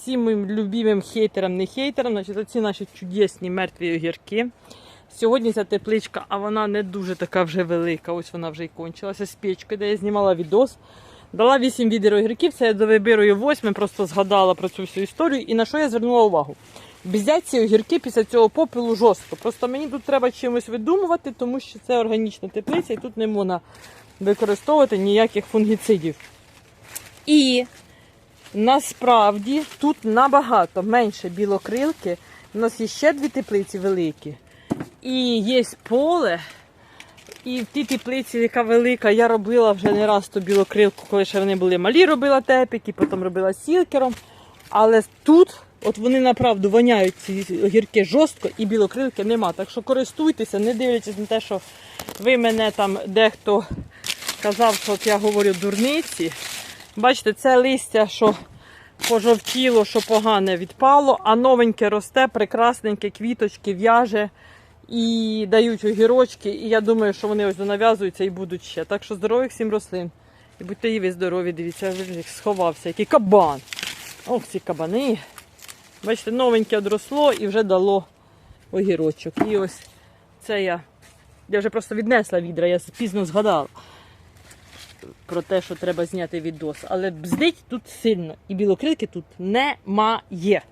всім моїм любимим хейтерам, не хейтерам, значить, оці наші чудесні мертві огірки. Сьогодні ця тепличка, а вона не дуже така вже велика. Ось вона вже й кончилася з печкою, де я знімала відос. Дала 8 відер огірків, це я довибирую 8, просто згадала про цю всю історію. І на що я звернула увагу? Бздять ці огірки після цього попелу жорстко. Просто мені тут треба чимось видумувати, тому що це органічна теплиця і тут не можна використовувати ніяких фунгіцидів. І насправді тут набагато менше білокрилки. У нас є ще дві теплиці великі. І є поле. І в тій теплиці, яка велика, я робила вже не раз ту білокрилку, коли ще вони були малі, робила тепіки, потім робила сілкером. Але тут, от вони направду воняють ці огірки жорстко і білокрилки нема. Так що користуйтеся, не дивлячись на те, що ви мене там дехто казав, що от я говорю дурниці. Бачите, це листя, що пожовтіло, що погане відпало, а новеньке росте, прекрасненьке, квіточки в'яже і дають огірочки. І я думаю, що вони ось нав'язуються і будуть ще. Так що здорових всім рослин. І будьте і ви здорові, дивіться, як сховався, який кабан. Ох, ці кабани. Бачите, новеньке одросло і вже дало огірочок. І ось це я. Я вже просто віднесла відра, я пізно згадала про те, що треба зняти відос. Але бздить тут сильно. І білокрилки тут немає.